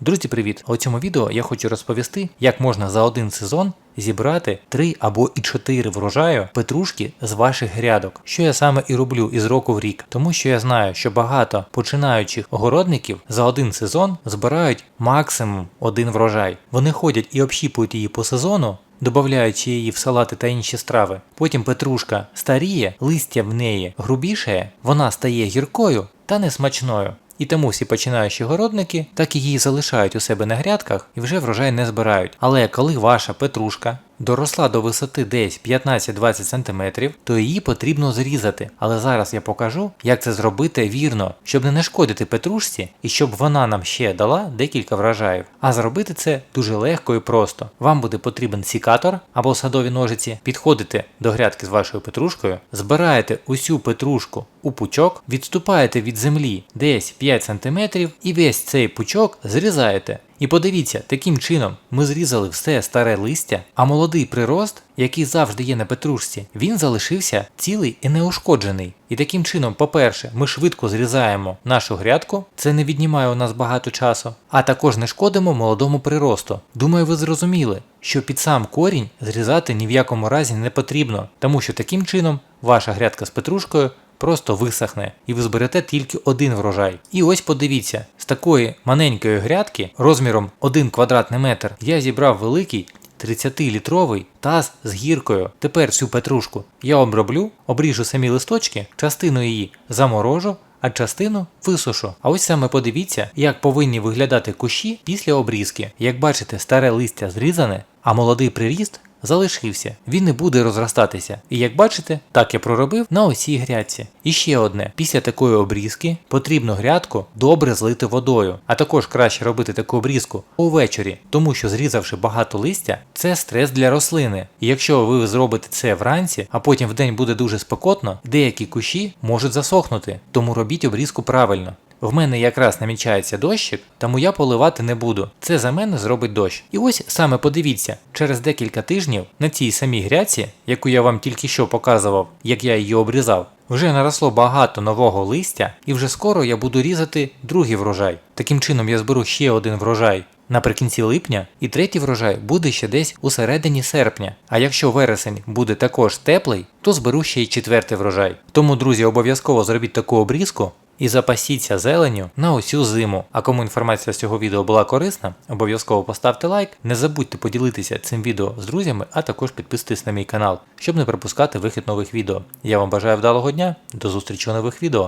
Друзі, привіт! У цьому відео я хочу розповісти, як можна за один сезон зібрати 3 або і 4 врожаю петрушки з ваших грядок, що я саме і роблю із року в рік, тому що я знаю, що багато починаючих огородників за один сезон збирають максимум один врожай. Вони ходять і общіпують її по сезону. Додаючи її в салати та інші страви. Потім петрушка старіє, листя в неї грубішає, вона стає гіркою та несмачною. І тому всі починаючі городники так і її залишають у себе на грядках і вже врожай не збирають. Але коли ваша петрушка доросла до висоти десь 15-20 см, то її потрібно зрізати. Але зараз я покажу, як це зробити вірно, щоб не нашкодити петрушці і щоб вона нам ще дала декілька врожаїв. А зробити це дуже легко і просто. Вам буде потрібен сікатор або садові ножиці, підходите до грядки з вашою петрушкою, збираєте усю петрушку у пучок, відступаєте від землі десь 5 см і весь цей пучок зрізаєте. І подивіться, таким чином ми зрізали все старе листя, а молодий прирост, який завжди є на петрушці, він залишився цілий і неушкоджений. І таким чином, по-перше, ми швидко зрізаємо нашу грядку, це не віднімає у нас багато часу, а також не шкодимо молодому приросту. Думаю, ви зрозуміли, що під сам корінь зрізати ні в якому разі не потрібно, тому що таким чином ваша грядка з петрушкою просто висохне, і ви зберете тільки один врожай. І ось подивіться, такої маленької грядки розміром 1 квадратний метр я зібрав великий 30-літровий таз з гіркою. Тепер цю петрушку я оброблю, обріжу самі листочки, частину її заморожу. А частину висушу. А ось саме подивіться, як повинні виглядати кущі після обрізки. Як бачите, старе листя зрізане, а молодий приріст залишився, він не буде розростатися. І як бачите, так я проробив на усій грядці. І ще одне: після такої обрізки потрібно грядку добре злити водою, а також краще робити таку обрізку увечері, тому що зрізавши багато листя, це стрес для рослини. І якщо ви зробите це вранці, а потім в день буде дуже спекотно, деякі кущі можуть засохнути, тому робіть обрізку правильно. В мене якраз намічається дощик, тому я поливати не буду. Це за мене зробить дощ. І ось саме подивіться, через декілька тижнів на цій самій гряці, яку я вам тільки що показував, як я її обрізав, вже наросло багато нового листя, і вже скоро я буду різати другий врожай. Таким чином я зберу ще один врожай. Наприкінці липня і третій врожай буде ще десь у середині серпня. А якщо вересень буде також теплий, то зберу ще й четвертий врожай. Тому, друзі, обов'язково зробіть таку обрізку, і запасіться зеленю на усю зиму. А кому інформація з цього відео була корисна, обов'язково поставте лайк. Не забудьте поділитися цим відео з друзями, а також підписуйтесь на мій канал, щоб не пропускати вихід нових відео. Я вам бажаю вдалого дня, до зустрічі у нових відео.